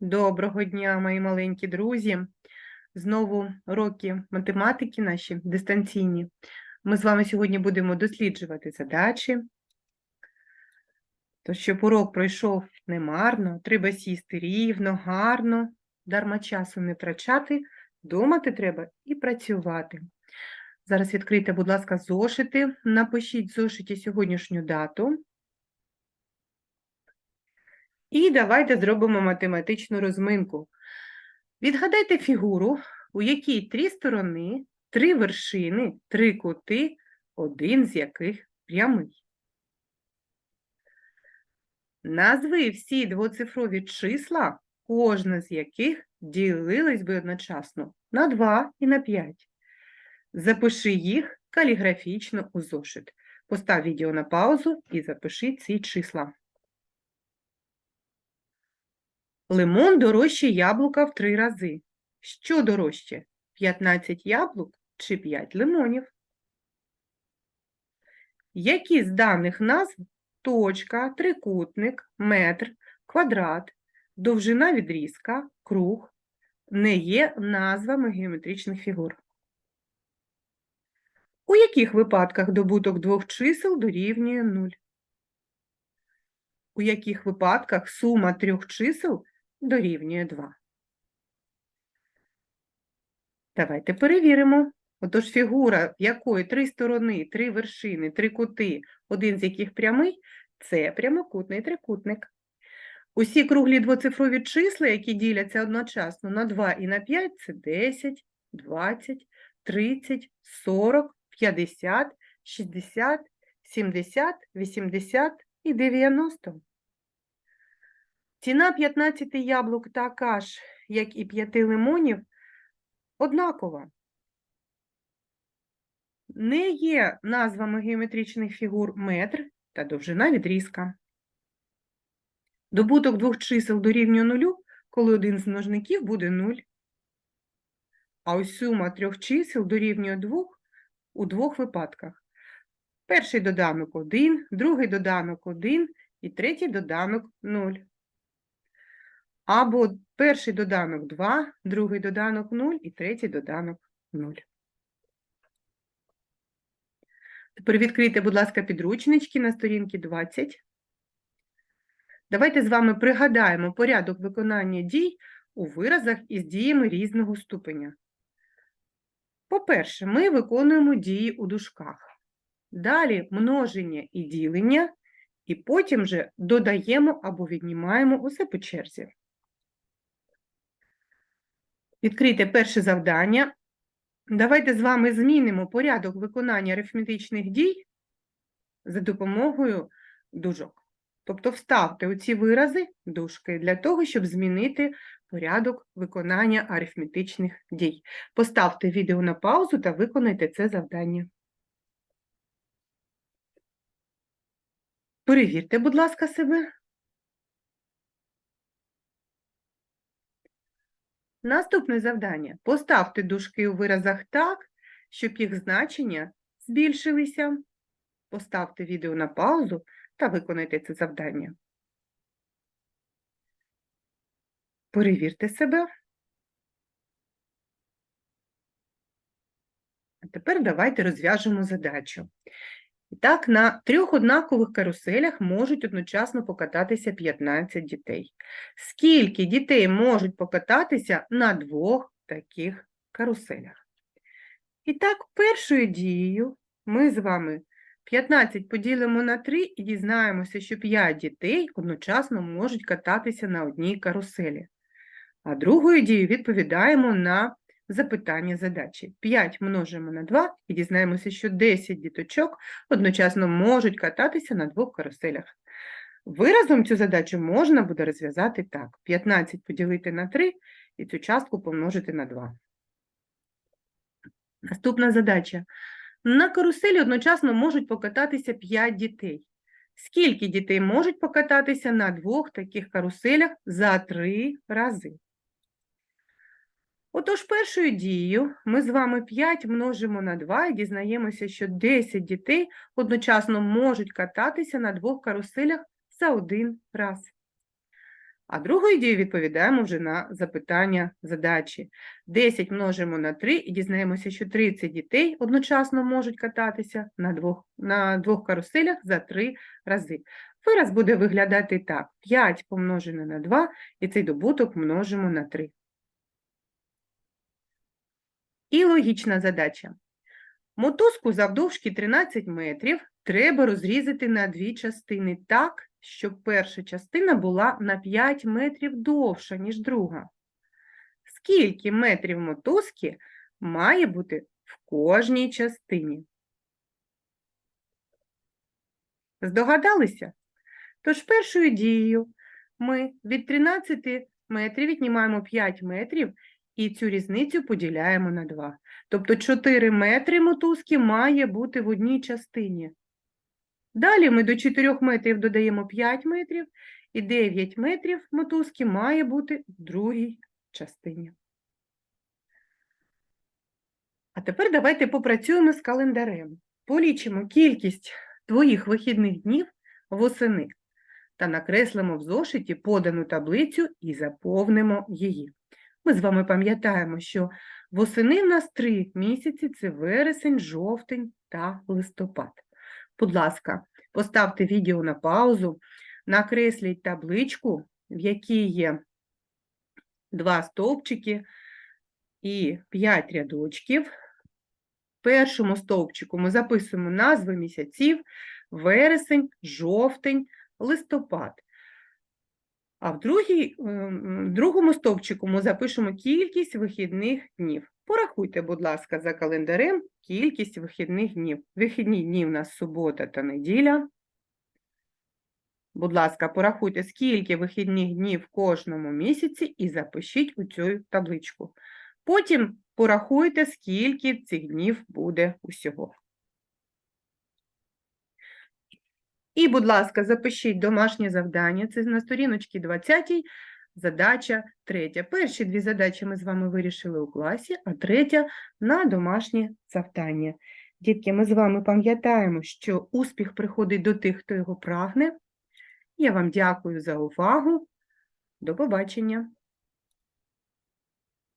Доброго дня, мої маленькі друзі. Знову уроки математики наші дистанційні. Ми з вами сьогодні будемо досліджувати задачі. То, щоб урок пройшов немарно, треба сісти рівно, гарно, дарма часу не втрачати, думати треба і працювати. Зараз відкрийте, будь ласка, зошити, напишіть в зошиті сьогоднішню дату. І давайте зробимо математичну розминку. Відгадайте фігуру, у якій три сторони, три вершини, три кути, один з яких прямий. Назви всі двоцифрові числа, кожне з яких ділилось би одночасно на 2 і на 5. Запиши їх каліграфічно у зошит. Постав відео на паузу і запиши ці числа. Лимон дорожче яблука в три рази. Що дорожче? 15 яблук чи 5 лимонів? Які з даних назв точка, трикутник, метр, квадрат, довжина відрізка, круг не є назвами геометричних фігур? У яких випадках добуток двох чисел дорівнює 0? У яких випадках сума трьох чисел дорівнює 2. Давайте перевіримо. Отож, фігура, якої три сторони, три вершини, три кути, один з яких прямий, це прямокутний трикутник. Усі круглі двоцифрові числа, які діляться одночасно на 2 і на 5, це 10, 20, 30, 40, 50, 60, 70, 80 і 90. Ціна 15 яблук така ж, як і 5 лимонів, однакова. Не є назвами геометричних фігур метр та довжина відрізка. Добуток двох чисел дорівнює нулю, коли один з множників буде 0. А ось сума трьох чисел дорівнює 2 у двох випадках. Перший доданок 1, другий доданок 1 і третій доданок 0. Або перший доданок 2, другий доданок 0 і третій доданок 0. Тепер відкрийте, будь ласка, підручнички на сторінці 20. Давайте з вами пригадаємо порядок виконання дій у виразах із діями різного ступеня. По-перше, ми виконуємо дії у дужках. Далі множення і ділення, і потім вже додаємо або віднімаємо усе по черзі. Відкрийте перше завдання. Давайте з вами змінимо порядок виконання арифметичних дій за допомогою дужок. Тобто вставте оці вирази дужки для того, щоб змінити порядок виконання арифметичних дій. Поставте відео на паузу та виконайте це завдання. Перевірте, будь ласка, себе. Наступне завдання. Поставте дужки у виразах так, щоб їх значення збільшилися. Поставте відео на паузу та виконайте це завдання. Перевірте себе. А тепер давайте розв'яжемо задачу. І так, на трьох однакових каруселях можуть одночасно покататися 15 дітей. Скільки дітей можуть покататися на двох таких каруселях? І так, першою дією ми з вами 15 поділимо на 3 і дізнаємося, що 5 дітей одночасно можуть кататися на одній каруселі. А другою дією відповідаємо на запитання задачі. 5 множимо на 2 і дізнаємося, що 10 діточок одночасно можуть кататися на двох каруселях. Виразом цю задачу можна буде розв'язати так. 15 поділити на 3 і цю частку помножити на 2. Наступна задача. На каруселі одночасно можуть покататися 5 дітей. Скільки дітей можуть покататися на двох таких каруселях за 3 рази? Отож, першою дією ми з вами 5 множимо на 2 і дізнаємося, що 10 дітей одночасно можуть кататися на двох каруселях за один раз. А другою дією відповідаємо вже на запитання задачі. 10 множимо на 3 і дізнаємося, що 30 дітей одночасно можуть кататися на двох, на двох каруселях за 3 рази. Вираз буде виглядати так. 5 помножено на 2 і цей добуток множимо на 3. І логічна задача. Мотузку завдовжки 13 метрів треба розрізати на дві частини так, щоб перша частина була на 5 метрів довша, ніж друга. Скільки метрів мотузки має бути в кожній частині? Здогадалися? Тож першою дією ми від 13 метрів віднімаємо 5 метрів і цю різницю поділяємо на 2. Тобто 4 метри мотузки має бути в одній частині. Далі ми до 4 метрів додаємо 5 метрів, і 9 метрів мотузки має бути в другій частині. А тепер давайте попрацюємо з календарем. Полічимо кількість твоїх вихідних днів восени та накреслимо в зошиті подану таблицю і заповнимо її. Ми з вами пам'ятаємо, що восени в нас три місяці це вересень, жовтень та листопад. Будь ласка, поставте відео на паузу, накресліть табличку, в якій є два стовпчики і п'ять рядочків. В першому стовпчику ми записуємо назви місяців вересень, жовтень, листопад. А в другій, другому стовпчику ми запишемо кількість вихідних днів. Порахуйте, будь ласка, за календарем кількість вихідних днів. Вихідні дні у нас субота та неділя. Будь ласка, порахуйте, скільки вихідних днів в кожному місяці і запишіть у цю табличку. Потім порахуйте, скільки цих днів буде усього. І, будь ласка, запишіть домашнє завдання. Це на сторіночці 20, задача третя. Перші дві задачі ми з вами вирішили у класі, а третя на домашнє завдання. Дітки, ми з вами пам'ятаємо, що успіх приходить до тих, хто його прагне. Я вам дякую за увагу. До побачення!